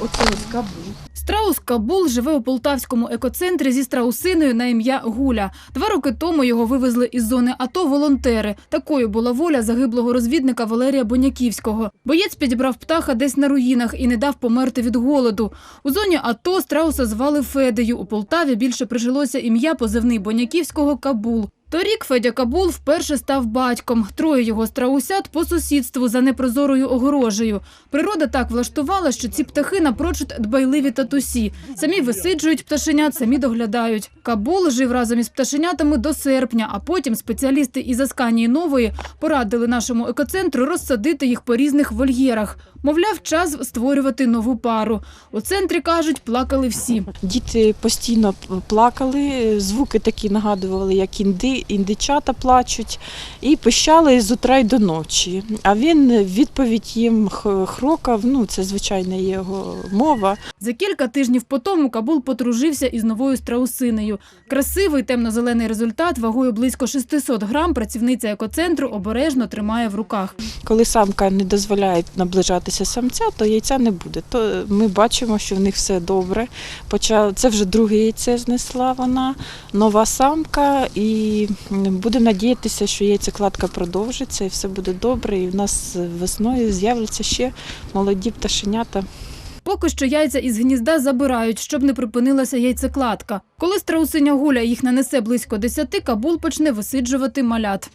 Оце ось кабу. Страус Кабул живе у полтавському екоцентрі зі страусиною на ім'я Гуля. Два роки тому його вивезли із зони АТО волонтери. Такою була воля загиблого розвідника Валерія Боняківського. Боєць підібрав птаха десь на руїнах і не дав померти від голоду. У зоні АТО страуса звали Федею. У Полтаві більше прижилося ім'я позивний Боняківського Кабул. Торік Федя Кабул вперше став батьком. Троє його страусят по сусідству за непрозорою огорожею. Природа так влаштувала, що ці птахи напрочуд дбайливі татусі. Самі висиджують пташенят, самі доглядають. Кабул жив разом із пташенятами до серпня, а потім спеціалісти із Асканії Нової порадили нашому екоцентру розсадити їх по різних вольєрах. Мовляв, час створювати нову пару. У центрі кажуть, плакали всі. Діти постійно плакали, звуки такі нагадували, як інди, індичата плачуть, і пищали з утра й до ночі. А він відповідь їм хрокав, ну це звичайна його мова. За кілька тижнів по тому Кабул подружився із новою страусинею. Красивий темно-зелений результат вагою близько 600 грам працівниця екоцентру обережно тримає в руках. Коли самка не дозволяє наближатися самця, то яйця не буде. То ми бачимо, що в них все добре. Це вже друге яйце знесла вона, нова самка, і будемо надіятися, що яйцекладка продовжиться і все буде добре. І в нас весною з'являться ще молоді пташенята. Поки що яйця із гнізда забирають, щоб не припинилася яйцекладка. Коли страусиня гуля їх нанесе близько 10, Кабул почне висиджувати малят.